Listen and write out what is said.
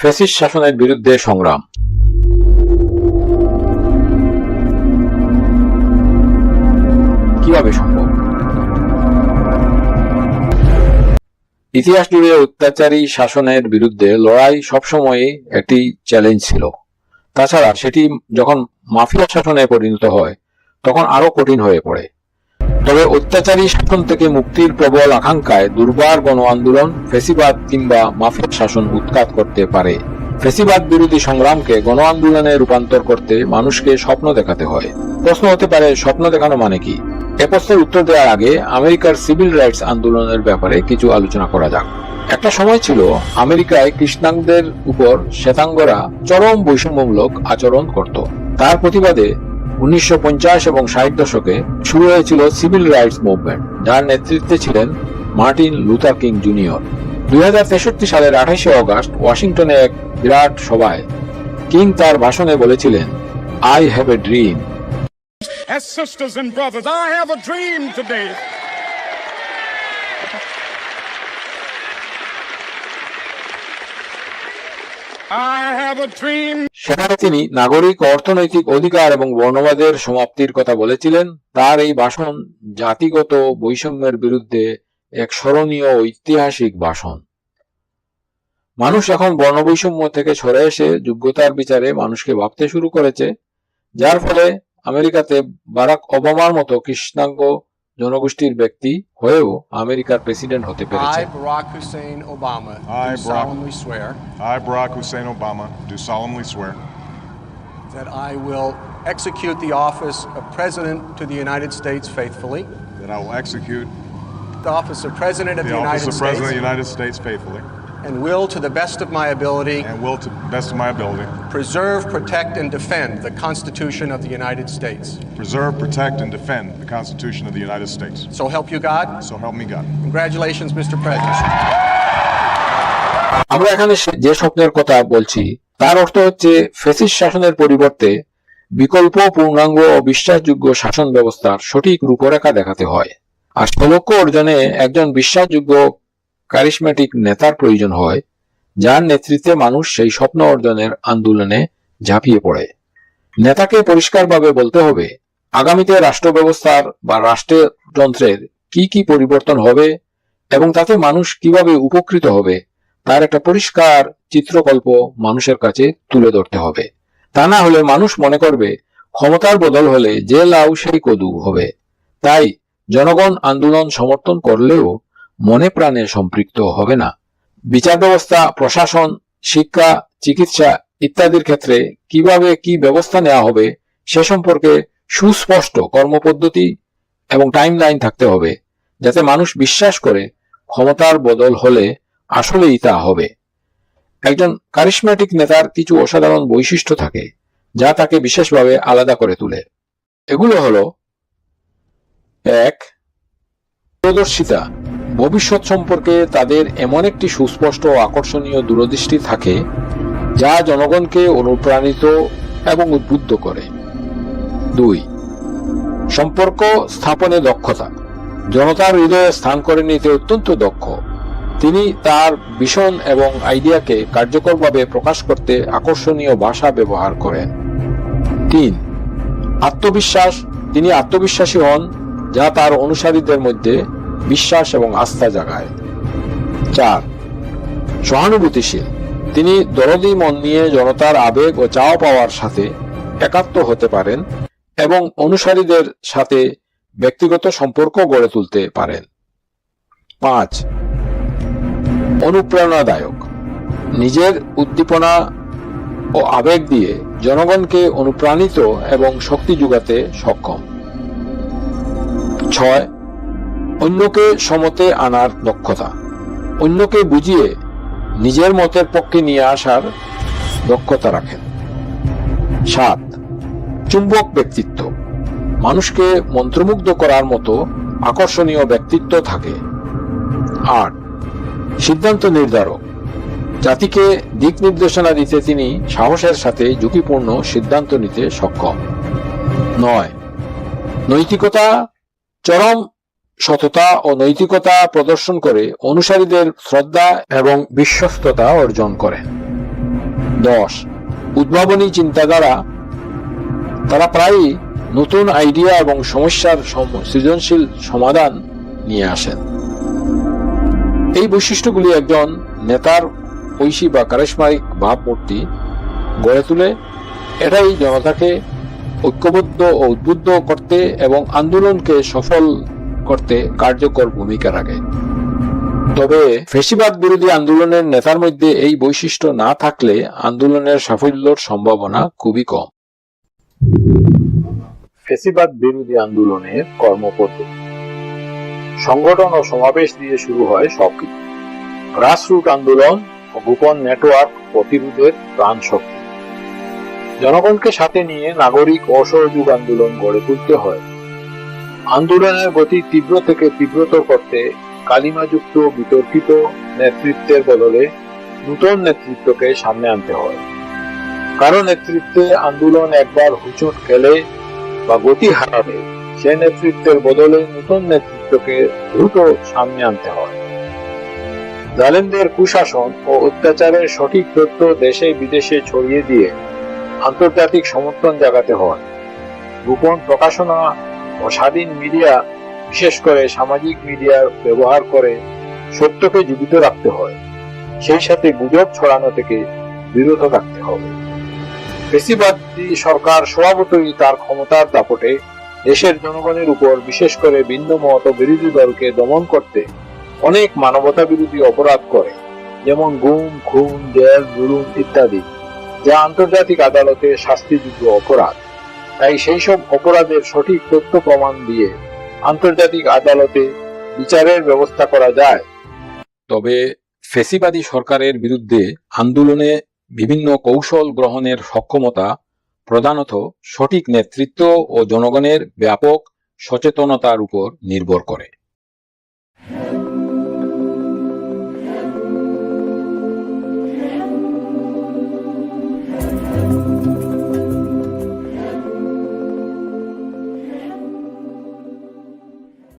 Fascist শাসনের বিরুদ্ধে সংগ্রাম। কীভাবে সম্ভব? ইতিহাস জুড়ে অত্যাচারী শাসনের বিরুদ্ধে লড়াই সবসময়ই একটি চ্যালেঞ্জ ছিল। তাছাড়া সেটি যখন মাফিয়া শাসনে পরিণত হয়, তখন আরও কঠিন হয়ে পড়ে। তবে অত্যাচারী শাসন থেকে মুক্তির প্রবল আকাঙ্ক্ষায় দুর্বার গণ আন্দোলন ফেসিবাদ কিংবা মাফিয়া শাসন উৎখাত করতে পারে। ফেসিবাদ বিরোধী সংগ্রামকে গণ আন্দোলনে রূপান্তর করতে মানুষকে স্বপ্ন দেখাতে হয়। প্রশ্ন হতে পারে, স্বপ্ন দেখানো মানে কি? এ প্রশ্নের উত্তর দেওয়ার আগে আমেরিকার সিভিল রাইটস আন্দোলনের ব্যাপারে কিছু আলোচনা করা যাক। একটা সময় ছিল, আমেরিকায় কৃষ্ণাঙ্গদের উপর শ্বেতাঙ্গরা চরম বৈষম্যমূলক আচরণ করত। তার প্রতিবাদে উনিশশো এবং ষাট দশকে শুরু হয়েছিল সিভিল রাইটস মুভমেন্ট যার নেতৃত্বে ছিলেন মার্টিন লুথার কিং জুনিয়র দুই সালের আঠাশে অগস্ট ওয়াশিংটনে এক বিরাট সভায় কিং তার ভাষণে বলেছিলেন I have a dream As sisters and brothers, I have a dream today. I have a dream সেখানে তিনি নাগরিক অর্থনৈতিক অধিকার এবং বর্ণবাদের সমাপ্তির কথা বলেছিলেন। তার এই ভাষণ জাতিগত বৈষম্যের বিরুদ্ধে এক স্মরণীয় ঐতিহাসিক ভাষণ। মানুষ এখন বর্ণবৈষম্য থেকে সরে এসে যোগ্যতার বিচারে মানুষকে ভাবতে শুরু করেছে। যার ফলে আমেরিকাতে বারাক ওবামার মতো কৃষ্ণাঙ্গ জনগোষ্ঠীর ব্যক্তি হয়েও আমেরিকার প্রেসিডেন্ট হতে পেরেছে I, Barack Hussein Obama, I, do Barack- solemnly swear I, Barack Hussein Obama, do solemnly swear that I will execute the office of President to the United States faithfully, that I will execute the office of President of the the, office United of President of the States, United States faithfully And will, to the best of my ability, and will, to the best of my ability, preserve, protect, and defend the Constitution of the United States. preserve, protect, and defend the Constitution of the United States. So help you God. So help me God. Congratulations, Mr. President. আমরা এখানে যে স্বপ্নের কথা বলছি তার অর্থ হচ্ছে ফেসিস শাসনের পরিবর্তে বিকল্প পূর্ণাঙ্গ ও বিশ্বাসযোগ্য শাসন ব্যবস্থার সঠিক রূপরেখা দেখাতে হয় আর সে লক্ষ্য অর্জনে একজন বিশ্বাসযোগ্য কারিশমেটিক নেতার প্রয়োজন হয়, যার নেতৃত্বে মানুষ সেই স্বপ্ন অর্জনের আন্দোলনে ঝাঁপিয়ে পড়ে। নেতাকে পরিষ্কারভাবে বলতে হবে, আগামীতে রাষ্ট্র ব্যবস্থার বা রাষ্ট্রযন্ত্রের কি কি পরিবর্তন হবে এবং তাতে মানুষ কীভাবে উপকৃত হবে, তার একটা পরিষ্কার চিত্রকল্প মানুষের কাছে তুলে ধরতে হবে। তা না হলে মানুষ মনে করবে, ক্ষমতার বদল হলে যে লাউ সেই কদু হবে। তাই জনগণ আন্দোলন সমর্থন করলেও মনে প্রাণে সম্পৃক্ত হবে না। বিচার ব্যবস্থা, প্রশাসন, শিক্ষা, চিকিৎসা ইত্যাদির ক্ষেত্রে কীভাবে কি ব্যবস্থা নেওয়া হবে সে সম্পর্কে সুস্পষ্ট কর্মপদ্ধতি এবং টাইমলাইন থাকতে হবে, যাতে মানুষ বিশ্বাস করে ক্ষমতার বদল হলে আসলেই তা হবে। একজন কারিশম্যাটিক নেতার কিছু অসাধারণ বৈশিষ্ট্য থাকে, যা তাকে বিশেষভাবে আলাদা করে তোলে। এগুলো হলো, এক দূরদর্শিতা ভবিষ্যৎ সম্পর্কে তাদের এমন একটি সুস্পষ্ট ও আকর্ষণীয় দূরদৃষ্টি থাকে, যা জনগণকে অনুপ্রাণিত এবং উদ্বুদ্ধ করে। দুই, সম্পর্ক স্থাপনে দক্ষতা। জনতার হৃদয়ে স্থান করে নিতে অত্যন্ত দক্ষ। তিনি তার ভীষণ এবং আইডিয়াকে কার্যকরভাবে প্রকাশ করতে আকর্ষণীয় ভাষা ব্যবহার করেন। তিন, আত্মবিশ্বাস। তিনি আত্মবিশ্বাসী হন, যা তার অনুসারীদের মধ্যে বিশ্বাস এবং আস্থা জাগায়। চার, সহানুভূতিশীল। তিনি দরদি মন নিয়ে জনতার আবেগ ও চাওয়া পাওয়ার সাথে একাত্ম হতে পারেন এবং অনুসারীদের সাথে ব্যক্তিগত সম্পর্ক গড়ে তুলতে পারেন। পাঁচ, অনুপ্রেরণাদায়ক। নিজের উদ্দীপনা ও আবেগ দিয়ে জনগণকে অনুপ্রাণিত এবং শক্তি যোগাতে সক্ষম। ছয় অন্যকে সমতে আনার দক্ষতা। অন্যকে বুঝিয়ে নিজের মতের পক্ষে নিয়ে আসার দক্ষতা রাখেন। সাত, চুম্বক ব্যক্তিত্ব। মানুষকে মন্ত্রমুগ্ধ করার মতো আকর্ষণীয় ব্যক্তিত্ব থাকে। আট, সিদ্ধান্ত নির্ধারক। জাতিকে দিক নির্দেশনা দিতে তিনি সাহসের সাথে ঝুঁকিপূর্ণ সিদ্ধান্ত নিতে সক্ষম। নয়, নৈতিকতা চরম সততা ও নৈতিকতা প্রদর্শন করে অনুসারীদের শ্রদ্ধা এবং বিশ্বস্ততা অর্জন করেন দশ, উদ্ভাবনী চিন্তাধারা। তারা প্রায়ই নতুন আইডিয়া এবং সমস্যার সৃজনশীল সমাধান নিয়ে আসেন। এই বৈশিষ্ট্যগুলি একজন নেতার ঐশী বা কারিশমারিক ভাবমূর্তি গড়ে তুলে, এটাই জনতাকে ঐক্যবদ্ধ ও উদ্বুদ্ধ করতে এবং আন্দোলনকে সফল করতে কার্যকর ভূমিকা রাখে। তবে ফেসিবাদ বিরোধী আন্দোলনের নেতার মধ্যে এই বৈশিষ্ট্য না থাকলে আন্দোলনের সাফল্যর সম্ভাবনা খুবই কম। ফেসিবাদ বিরোধী আন্দোলনের কর্মপদ্ধতি। সংগঠন ও সমাবেশ দিয়ে শুরু হয় সবকিছু। গ্রাসরুট আন্দোলন ও গোপন নেটওয়ার্ক প্রতিরোধের প্রাণ শক্তি জনগণকে সাথে নিয়ে নাগরিক অসহযোগ আন্দোলন গড়ে তুলতে হয়। আন্দোলনের গতি তীব্র থেকে তীব্রতর করতে কালিমাযুক্ত বিতর্কিত নেতৃত্বের বদলে নূতন নেতৃত্বকে সামনে আনতে হয়। কারও নেতৃত্বে আন্দোলন একবার হুচট খেলে বা গতি হারাবে সে নেতৃত্বের বদলে নতুন নেতৃত্বকে দ্রুত সামনে আনতে হয়। জালেমদের কুশাসন ও অত্যাচারের সঠিক তথ্য দেশে বিদেশে ছড়িয়ে দিয়ে আন্তর্জাতিক সমর্থন জাগাতে হয়। গোপন প্রকাশনা ও স্বাধীন মিডিয়া, বিশেষ করে সামাজিক মিডিয়ার ব্যবহার করে সত্যকে জীবিত রাখতে হয়। সেই সাথে গুজব ছড়ানো থেকে বিরত রাখতে হবে। বেশিরভাগই সরকার স্বভাবতই তার ক্ষমতার দাপটে দেশের জনগণের উপর বিশেষ করে ভিন্ন মত বিরোধী দলকে দমন করতে অনেক মানবতা বিরোধী অপরাধ করে, যেমন গুম, খুন, জেল, জুলুম ইত্যাদি, যা আন্তর্জাতিক আদালতে শাস্তিযোগ্য অপরাধ। তাই সেই সব অপরাধের সঠিক তথ্য প্রমাণ দিয়ে আন্তর্জাতিক আদালতে বিচারের ব্যবস্থা করা যায়। তবে ফেসিবাদী সরকারের বিরুদ্ধে আন্দোলনে বিভিন্ন কৌশল গ্রহণের সক্ষমতা প্রধানত সঠিক নেতৃত্ব ও জনগণের ব্যাপক সচেতনতার উপর নির্ভর করে।